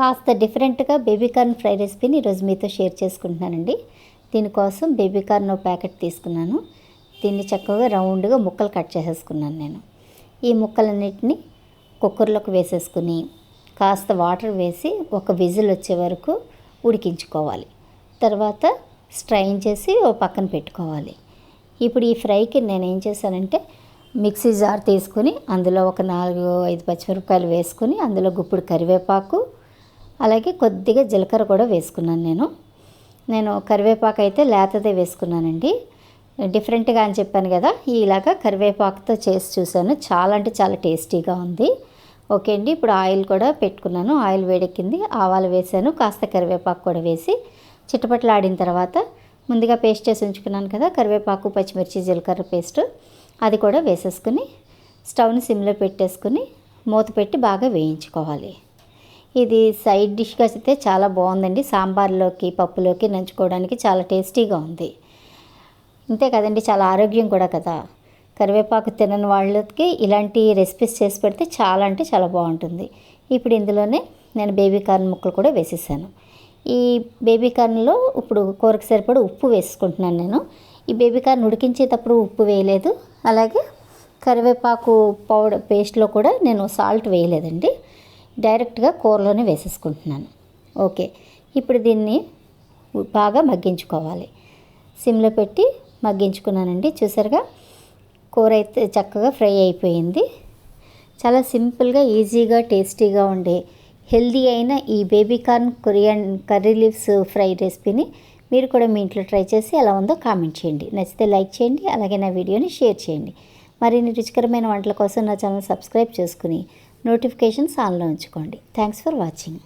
కాస్త డిఫరెంట్గా baby corn fry రెసిపీని ఈరోజు మీతో షేర్ చేసుకుంటున్నానండి. దీనికోసం బేబీ కార్న్ ప్యాకెట్ తీసుకున్నాను. దీన్ని చక్కగా రౌండ్గా ముక్కలు కట్ చేసేసుకున్నాను నేను. ఈ ముక్కలన్నిటిని కుక్కర్లోకి వేసేసుకుని కాస్త వాటర్ వేసి ఒక విజిల్ వచ్చే వరకు ఉడికించుకోవాలి. తర్వాత స్ట్రైన్ చేసి ఓ పక్కన పెట్టుకోవాలి. ఇప్పుడు ఈ ఫ్రైకి నేను ఏం చేశానంటే మిక్సీ జార్ తీసుకుని అందులో ఒక నాలుగు ఐదు పచ్చిమిరపకాయలు వేసుకుని అందులో గుప్పుడు కరివేపాకు అలాగే కొద్దిగా జీలకర్ర కూడా వేసుకున్నాను నేను. నేను కరివేపాకు అయితే లేతదే వేసుకున్నానండి. డిఫరెంట్గా అని చెప్పాను కదా ఇలాగా కరివేపాకుతో చేసి చూశాను. చాలా అంటే చాలా టేస్టీగా ఉంది. ఓకే అండి ఇప్పుడు ఆయిల్ కూడా పెట్టుకున్నాను. ఆయిల్ వేడెక్కింది ఆవాలు వేసాను కాస్త కరివేపాకు కూడా వేసి చిట్టపట్లాడిన తర్వాత ముందుగా పేస్ట్ చేసి ఉంచుకున్నాను కదా కరివేపాకు పచ్చిమిర్చి జీలకర్ర పేస్ట్ అది కూడా వేసేసుకుని స్టవ్ని సిమ్లో పెట్టేసుకుని మూత పెట్టి బాగా వేయించుకోవాలి. ఇది సైడ్ డిష్గా అయితే చాలా బాగుందండి. సాంబార్లోకి పప్పులోకి నంచుకోవడానికి చాలా టేస్టీగా ఉంది. ఇంతే కదండి చాలా ఆరోగ్యం కూడా కదా. కరివేపాకు తినని వాళ్ళకి ఇలాంటి రెసిపీస్ చేసి పెడితే చాలా అంటే చాలా బాగుంటుంది. ఇప్పుడు ఇందులోనే నేను బేబీ కార్న్ ముక్కలు కూడా వేసేసాను. ఈ బేబీ కార్న్లో ఇప్పుడు కూరకు సరిపడా ఉప్పు వేసుకుంటున్నాను నేను. ఈ బేబీ కార్న్ ఉడికించేటప్పుడు ఉప్పు వేయలేదు. అలాగే కరివేపాకు పౌడర్ పేస్ట్లో కూడా నేను సాల్ట్ వేయలేదండి. డైరెక్ట్గా కూరలోనే వేసేసుకుంటున్నాను. ఓకే. ఇప్పుడు దీన్ని బాగా మగ్గించుకోవాలి. సిమ్లో పెట్టి మగ్గించుకున్నానండి. చూసారుగా? కూర అయితే చక్కగా ఫ్రై అయిపోయింది. చాలా సింపుల్గా ఈజీగా టేస్టీగా ఉండే హెల్దీ అయిన ఈ baby corn Korean curry leaves fry రెసిపీని మీరు కూడా మీ ఇంట్లో ట్రై చేసి ఎలా ఉందో కామెంట్ చేయండి. నచ్చితే లైక్ చేయండి అలాగే నా వీడియోని షేర్ చేయండి. మరిన్ని రుచికరమైన వంటల కోసం నా ఛానల్ సబ్స్క్రైబ్ చేసుకుని నోటిఫికేషన్స్ ఆన్లో ఉంచుకోండి. Thanks for watching